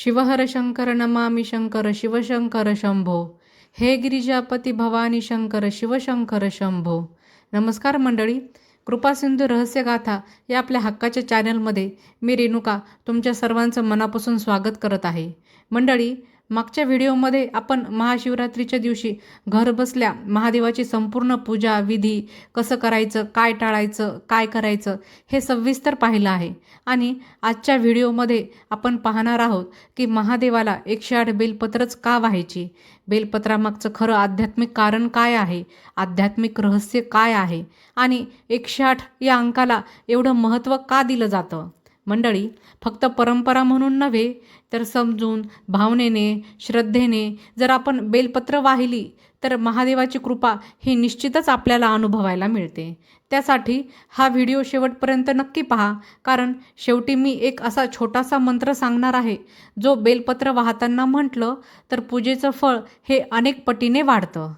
शिवहर शंकर नमामि शंकर शिवशंकर शंभो हे गिरिजापती भवानी शंकर शिवशंकर शंभो नमस्कार मंडळी कृपासिंधू रहस्यगाथा या आपल्या हक्काच्या चॅनलमध्ये मी रेणुका तुमच्या सर्वांचं मनापासून स्वागत करत आहे. मंडळी मागच्या व्हिडिओमध्ये आपण महाशिवरात्रीच्या दिवशी घरबसल्या महादेवाची संपूर्ण पूजा विधी कसं करायचं काय टाळायचं काय करायचं हे सविस्तर पाहिलं आहे. आणि आजच्या व्हिडिओमध्ये आपण पाहणार आहोत की महादेवाला एकशे आठ बेलपत्रच का व्हायची? बेलपत्रामागचं खरं आध्यात्मिक कारण काय आहे? आध्यात्मिक रहस्य काय आहे? आणि एकशे आठ या अंकाला एवढं महत्त्व का दिलं जातं? मंडळी फक्त परंपरा म्हणून नव्हे तर समजून भावनेने श्रद्धेने जर आपण बेलपत्र वाहिली तर महादेवाची कृपा ही निश्चितच आपल्याला अनुभवायला मिळते. त्यासाठी हा व्हिडिओ शेवटपर्यंत नक्की पहा कारण शेवटी मी एक असा छोटासा मंत्र सांगणार आहे. जो बेलपत्र वाहताना म्हटलं तर पूजेचं फळ हे अनेक पटीने वाढतं.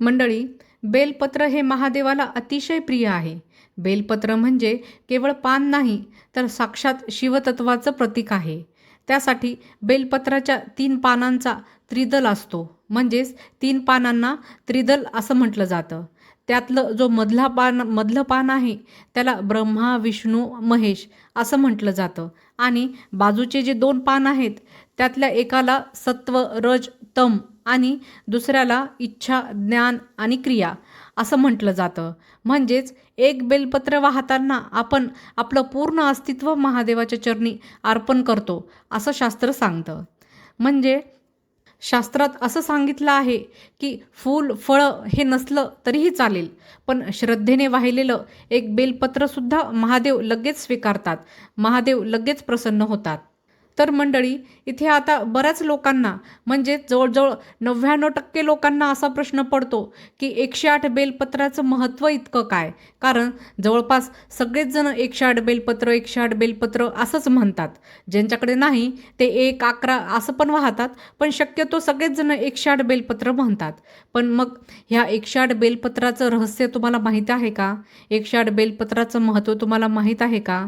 मंडळी बेलपत्र हे महादेवाला अतिशय प्रिय आहे. बेलपत्र म्हणजे केवळ पान नाही तर साक्षात शिवतत्वाचं प्रतीक आहे. त्यासाठी बेलपत्राच्या तीन पानांचा त्रिदल असतो. म्हणजेच तीन पानांना त्रिदल असं म्हटलं जातं. त्यातलं जो मधला पान मधलं पान आहे त्याला ब्रह्मा विष्णू महेश असं म्हटलं जातं. आणि बाजूचे जे दोन पान आहेत त्यातल्या एकाला सत्व रज तम आणि दुसऱ्याला इच्छा ज्ञान आणि क्रिया असं म्हटलं जातं. म्हणजेच एक बेलपत्र वाहताना आपण आपलं पूर्ण अस्तित्व महादेवाच्या चरणी अर्पण करतो असं शास्त्र सांगतं. म्हणजे शास्त्रात असं सांगितलं आहे की फूल फळं हे नसलं तरीही चालेल पण श्रद्धेने वाहिलेलं एक बेलपत्रसुद्धा महादेव लगेच स्वीकारतात. महादेव लगेच प्रसन्न होतात. तर मंडळी इथे आता बऱ्याच लोकांना म्हणजे जवळजवळ नव्याण्णव टक्के लोकांना असा प्रश्न पडतो की एकशे आठ बेलपत्राचं महत्त्व इतकं काय? कारण जवळपास सगळेच जण एकशे आठ बेलपत्र एकशे आठ बेलपत्र असंच म्हणतात. ज्यांच्याकडे नाही ते एक अकरा असं पण वाहतात पण शक्यतो सगळेच जण एकशे आठ बेलपत्र म्हणतात. पण मग ह्या एकशे आठ बेलपत्राचं रहस्य तुम्हाला माहीत आहे का? एकशे आठ बेलपत्राचं महत्त्व तुम्हाला माहीत आहे का?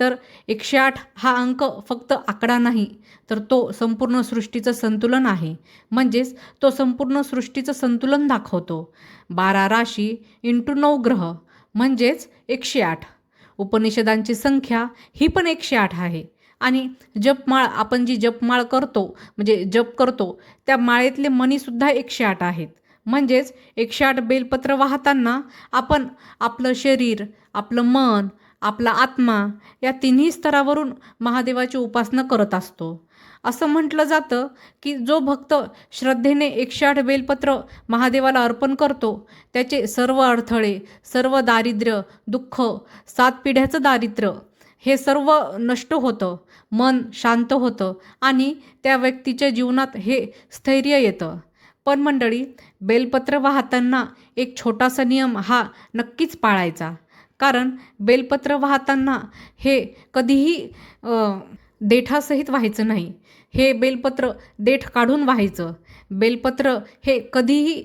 तर एकशे आठ हा अंक फक्त आकडा नाही तर तो संपूर्ण सृष्टीचं संतुलन आहे. म्हणजेच तो संपूर्ण सृष्टीचं संतुलन दाखवतो. बारा राशी इंटू नऊ ग्रह म्हणजेच एकशे आठ उपनिषदांची संख्या ही पण एकशे आठ आहे. आणि जपमाळ आपण जी जपमाळ करतो म्हणजे जप करतो त्या माळेतले मणीसुद्धा एकशे आठ आहेत. म्हणजेच एकशे आठ बेलपत्र वाहताना आपण आपलं शरीर आपलं मन आपला आत्मा या तिन्ही स्तरावरून महादेवाची उपासना करत असतो. असं म्हटलं जातं की जो भक्त श्रद्धेने एकशे आठ बेलपत्र महादेवाला अर्पण करतो त्याचे सर्व अडथळे सर्व दारिद्र्य दुःख सात पिढ्याचं दारिद्र्य हे सर्व नष्ट होतं मन शांत होतं आणि त्या व्यक्तीच्या जीवनात हे स्थैर्य येतं. पण मंडळी बेलपत्र वाहताना एक छोटासा नियम हा नक्कीच पाळायचा. कारण बेलपत्र वाहताना हे कधीही देठासहित व्हायचं नाही. हे बेलपत्र देठ काढून व्हायचं. बेलपत्र हे कधीही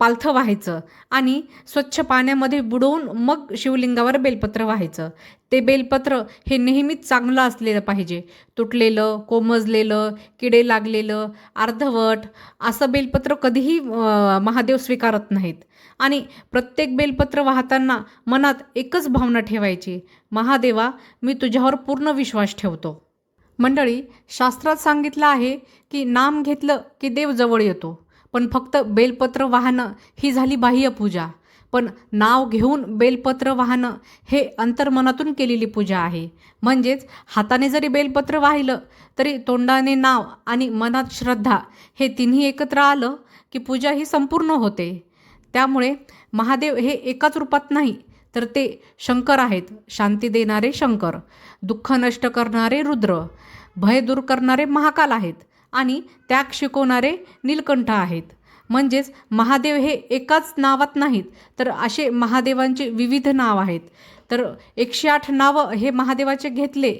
पालथं व्हायचं आणि स्वच्छ पाण्यामध्ये बुडवून मग शिवलिंगावर बेलपत्र व्हायचं. ते बेलपत्र हे नेहमीच चांगलं असलेलं पाहिजे. तुटलेलं कोमजलेलं किडे लागलेलं अर्धवट असं बेलपत्र कधीही महादेव स्वीकारत नाहीत. आणि प्रत्येक बेलपत्र वाहताना मनात एकच भावना ठेवायची महादेवा मी तुझ्यावर पूर्ण विश्वास ठेवतो. मंडळी शास्त्रात सांगितलं आहे की नाम घेतलं की देव जवळ येतो पण फक्त बेलपत्र वाहनं ही झाली बाह्य पूजा. पण नाव घेऊन बेलपत्र वाहनं हे अंतर्मनातून केलेली पूजा आहे. म्हणजेच हाताने जरी बेलपत्र वाहिलं तरी तोंडाने नाव आणि मनात श्रद्धा हे तिन्ही एकत्र आलं की पूजा ही संपूर्ण होते. त्यामुळे महादेव हे एकाच रूपात नाही तर ते शंकर आहेत. शांती देणारे शंकर दुःख नष्ट करणारे रुद्र भय दूर करणारे महाकाल आहेत आणि त्याग शिकवणारे नीलकंठ आहेत. म्हणजेच महादेव हे एकाच नावात नाहीत तर असे महादेवांचे विविध नाव आहेत. तर एकशे आठ नावं हे महादेवाचे घेतले.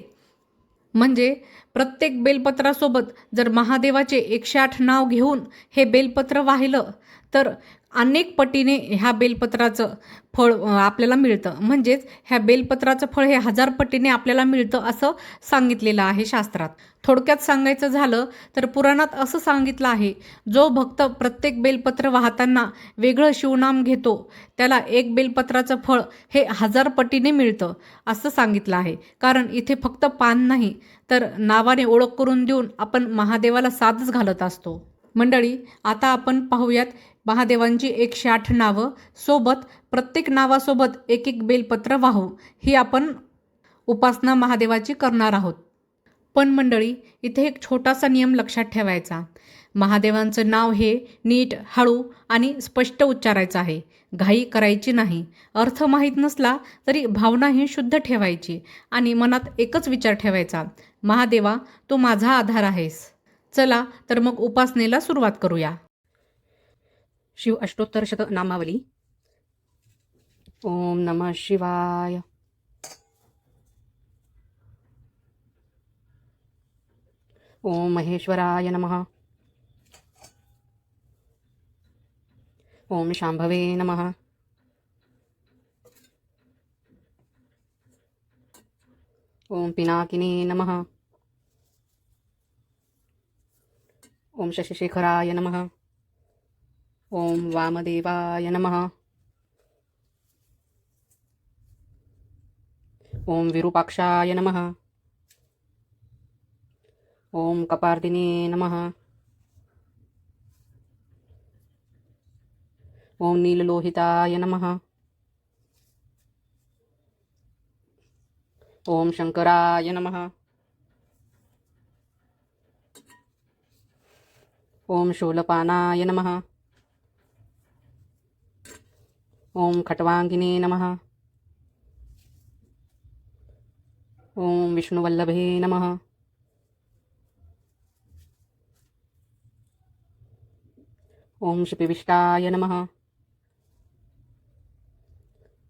म्हणजे प्रत्येक बेलपत्रासोबत जर महादेवाचे एकशे आठ नाव घेऊन हे बेलपत्र वाहिलं तर अनेक पटीने ह्या बेलपत्राचं फळ आपल्याला मिळतं. म्हणजेच ह्या बेलपत्राचं फळ हे हजार पटीने आपल्याला मिळतं असं सांगितलेलं आहे शास्त्रात. थोडक्यात सांगायचं झालं तर पुराणात असं सांगितलं आहे जो भक्त प्रत्येक बेलपत्र वाहताना वेगळं शिवनाम घेतो त्याला एक बेलपत्राचं फळ हे हजार पटीने मिळतं असं सांगितलं आहे. कारण इथे फक्त पान नाही तर नावाने ओळख करून देऊन आपण महादेवाला साधच घालत असतो. मंडळी आता आपण पाहूयात महादेवांची एकशे आठ नावं सोबत प्रत्येक नावासोबत एक एक बेलपत्र वाहू ही आपण उपासना महादेवाची करणार आहोत. पण मंडळी इथे एक छोटासा नियम लक्षात ठेवायचा. महादेवांचं नाव हे नीट हळू आणि स्पष्ट उच्चारायचं आहे. घाई करायची नाही. अर्थ माहीत नसला तरी भावना ही शुद्ध ठेवायची आणि मनात एकच विचार ठेवायचा. महादेवा तू माझा आधार आहेस. चला तर मग उपासनेला सुरुवात करूया. शिव अष्टोत्तर शत नामावली. ओम नमः शिवाय. ओम महेश्वराय नमः. ओम शांभवे नमः. ओम पिनाकिने नमः. ओम शशिशेखराय नमः. ओम वामदेवाय नमः ओम विरूपाक्षाय नमः ओम कपार्दिने नमः ओम नीललोहिताय नमः ओम शंकराय नमः ओम शूलपानाय नमः ओम खट्वाङ्गिने नमः। ओम विष्णुवल्लभे नमः। ओम शिपिविष्टाय नमः।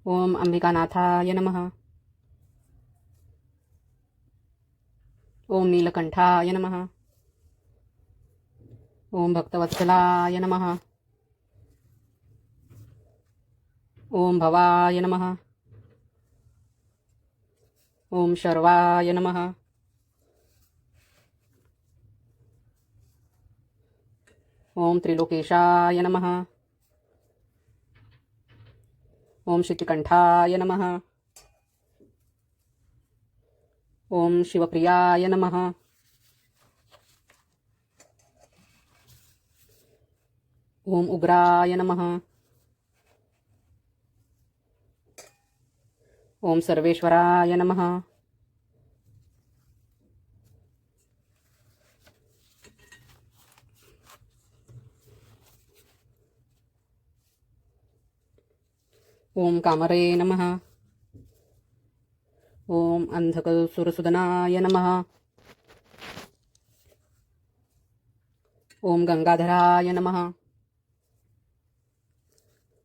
ओम अंबिकानाथाय नमः। ओम नीलकंठाय नमः। ओम भक्तवत्सलाय नमः। ओम भवाय नमः। ओम शर्वाय नमः। ओम त्रिलोकेशाय नमः। ओम शितिकंठाय नमः। ओम शिवप्रियाय नमः। ओम उग्राय नमः। ओम सर्वेश्वराय नमः. ओम कामरे नमः. ओम अंधकसुरसुदनाय नमः. ओम गंगाधराय नमः.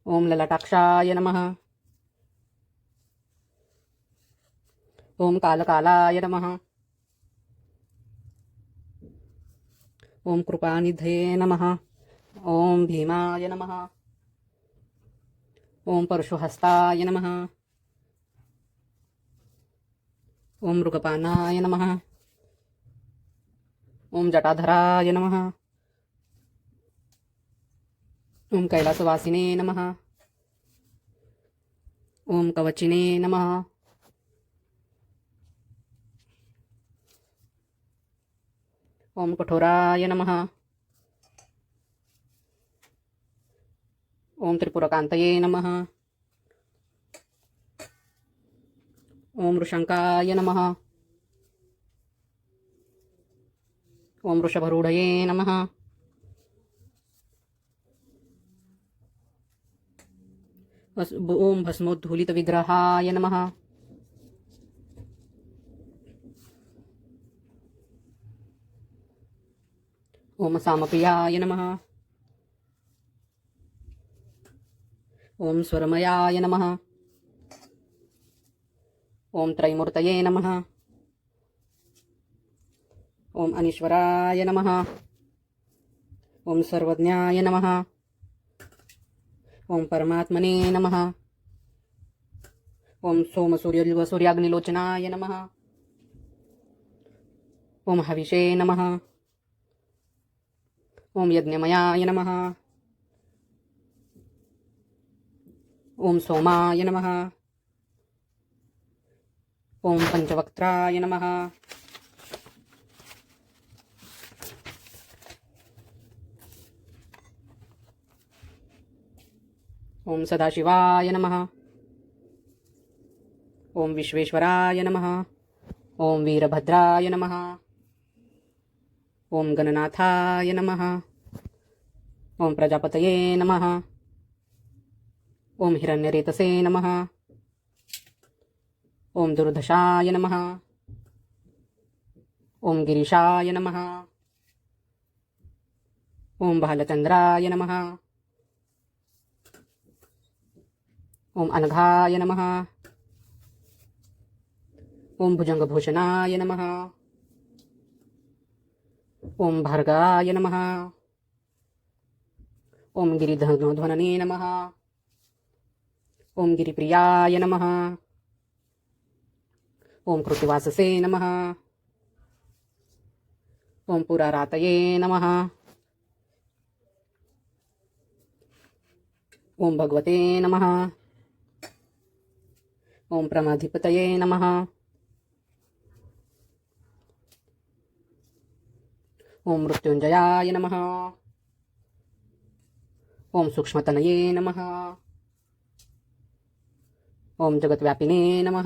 ओम ललाटाक्षाय नमः. ओम कालकालाय नमः। ओम कृपानिधये नमः। ओम भीमाय नमः। ओम परशुहस्ताय नमः। ओम मृगपानाय नमः। ओम जटाधराय नमः। ओम कैलासवासिने नमः। ओम कवचिने नमः। ओम कठोराय नमः। ओम त्रिपुरकान्तये नमः। ओम ऋषङ्काय नमः। ओम वृषभरूढये नमः। ओम भस्मोद्धूलितविग्रहाय नमः। ओम सामप्रियाय नमः। ओम स्वरमयाय नमः। ओम त्रैमूर्तये नमः। ओम अनीश्वराय नमः। ओम सर्वज्ञाय नमः। ॐ परमात्मने नमः। ॐ सोमसूर्य सूर्याग्निलोचनाय नमः। ॐ हविषे नमः। ॐ यज्ञमयाय नमः। ॐ सोमाय नमः। ॐ पंचवक्त्राय नमः। ॐ सदाशिवाय नमः। ॐ विश्वेश्वराय नमः। ओम वीरभद्राय नमः। ॐ गणनाथाय नमः। ॐ प्रजापतये नमः। ॐ हिरण्यरेतसे नमः। ॐ दुर्धशाय नमः। ॐ गिरीशाय नमः। ॐ बालचंद्राय नमः। ॐ अनघाय नमः। ॐ भुजङ्गभूषणाय नमः। ॐ भार्गाय नमः। ओम गिरिधनुध्वनने नमः। ओम गिरिप्रियाय नमः। ओम कृतिवाससे नमः। ओम पुरारातये नमः। ॐ भगवते नमः। ओम प्रमाधिपतये नमः। ఓం మృత్యుంజయాయ నమ. ఓం సూక్ష్మతనయే నమ. ఓం జగద్వ్యాపినే నమ.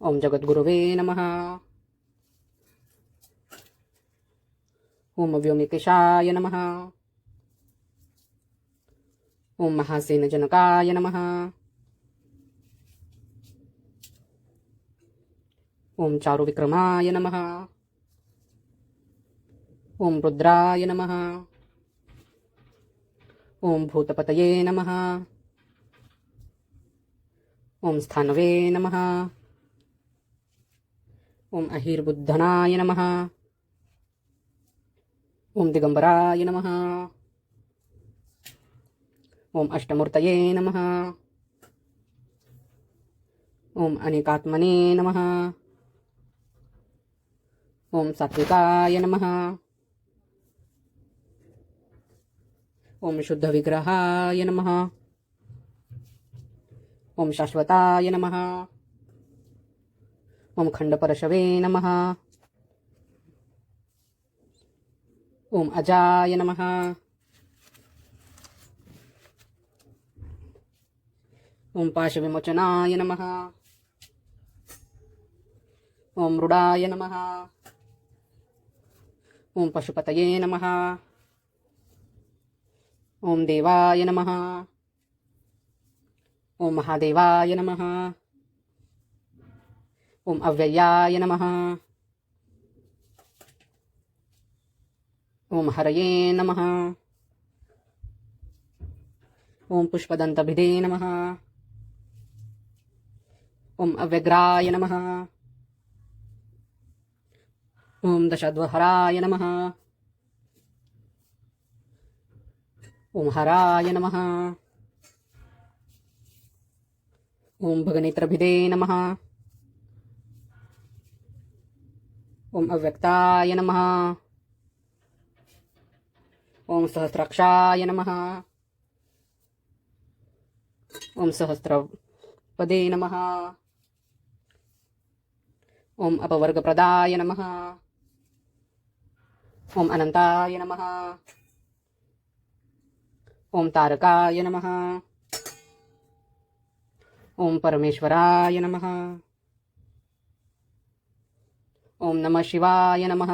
ఓం జగద్గురువే నమ. ఓం వ్యోమికేశాయ నమ. ఓం మహాసేనజనకాయ నమ. ఓం చారువిక్రమాయ నమ. ఓం రుద్రాయ నమ. ఓం భూతపతయే నమ. ఓం స్థానవే నమ. ఓం అహిర్బుద్ధనాయ నమ. ఓం దిగంబరాయ నమ. ఓం అష్టమూర్తయే నమ. ఓం అనేకాత్మనే నమ. ఓం సాత్వికాయ నమ. ओम ॐ शुद्धविग्रहाय नमः। ॐ शाश्वताय नमः। ओम खण्डपरशवे नमः। ॐ अजाय नमः। ॐ पाशविमोचनाय नमः। ॐ मृडाय नमः। ओम पशुपतये नमः। ॐ देवाय नमः। ॐ महादेवाय नमः। ॐ अव्ययाय नमः। ॐ हरये नमः। ॐ पुष्पदन्तभिधे नमः। ॐ अव्यग्राय नमः। ॐ दशध्वहराय नमः। హరాయ నమ. ఓం భగనేత్రభిదే నమ. ఓం అవ్యక్తాయ నమ. ఓం సహస్రక్షాయ నమ. ఓం సహస్రపదే నమ. ఓం అపవర్గప్రదాయ నమ. ఓం అనంతాయ నమ. ओम तारकाय नमः। ओम परमेश्वराय नमः। ओम नमः शिवाय नमः।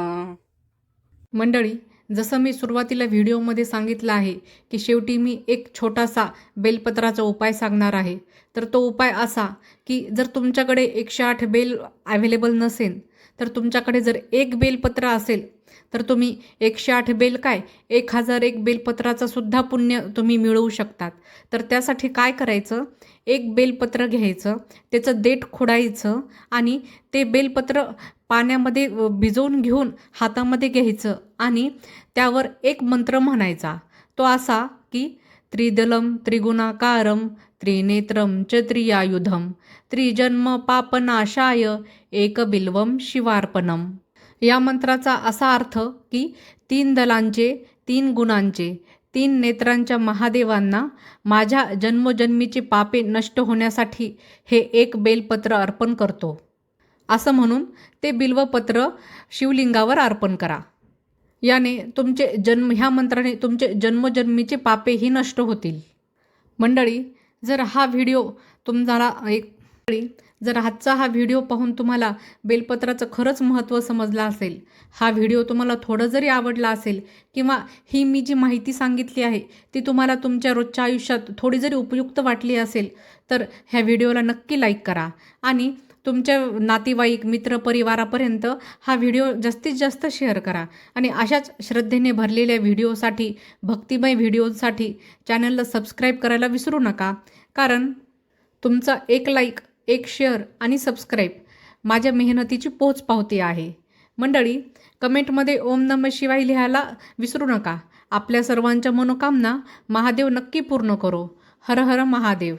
मंडळी जसं मी सुरुवातीला व्हिडिओमध्ये सांगितलं आहे की शेवटी मी एक छोटासा बेलपत्राचा उपाय सांगणार आहे. तर तो उपाय असा की जर तुमच्याकडे एकशे आठ बेल अवेलेबल नसेल तर तुमच्याकडे जर एक बेलपत्र असेल तर तुम्ही एकशे आठ बेल काय? एक हजार एक बेलपत्राचा सुद्धा पुण्य तुम्ही मिळवू शकतात. तर त्यासाठी काय करायचं? एक बेलपत्र घ्यायचं त्याचं देठ खोडायचं आणि ते बेलपत्र पाण्यामध्ये भिजवून घेऊन हातामध्ये घ्यायचं आणि त्यावर एक मंत्र म्हणायचा. तो असा की त्रिदलम त्रिगुणाकारं त्रिनेत्रं च त्रियायुधम त्रिजन्म पापनाशाय एकबिल्वं शिवार्पणम. या मंत्राचा असा अर्थ की तीन दलांचे तीन गुणांचे तीन नेत्रांच्या महादेवांना माझ्या जन्मोजन्मीची पापे नष्ट होण्यासाठी हे एक बेलपत्र अर्पण करतो. असं म्हणून ते बिल्वपत्र शिवलिंगावर अर्पण करा. याने तुमचे जन्म ह्या मंत्राने तुमचे जन्मजन्मीचे पापेही नष्ट होतील. मंडळी जर हा व्हिडिओ तुम्हाला एक जर आजचा हा व्हिडिओ पाहून तुम्हाला बेलपत्राचं खरंच महत्त्व समजलं असेल हा व्हिडिओ तुम्हाला थोडं जरी आवडला असेल किंवा ही मी जी माहिती सांगितली आहे ती तुम्हाला तुमच्या रोजच्या आयुष्यात थोडी जरी उपयुक्त वाटली असेल तर ह्या व्हिडिओला नक्की लाईक करा. आणि तुमच्या नातेवाईक मित्र परिवारापर्यंत हा व्हिडिओ जास्तीत जास्त शेअर करा. आणि अशाच श्रद्धेने भरलेल्या व्हिडिओसाठी भक्तिमय व्हिडिओसाठी चॅनलला सबस्क्राईब करायला विसरू नका. कारण तुमचा एक लाईक एक शेअर आणि सबस्क्राईब माझ्या मेहनतीची पोच पावती आहे. मंडळी कमेंटमध्ये ओम नम शिवाय लिहायला विसरू नका. आपल्या सर्वांच्या मनोकामना महादेव नक्की पूर्ण करो. हर हर महादेव.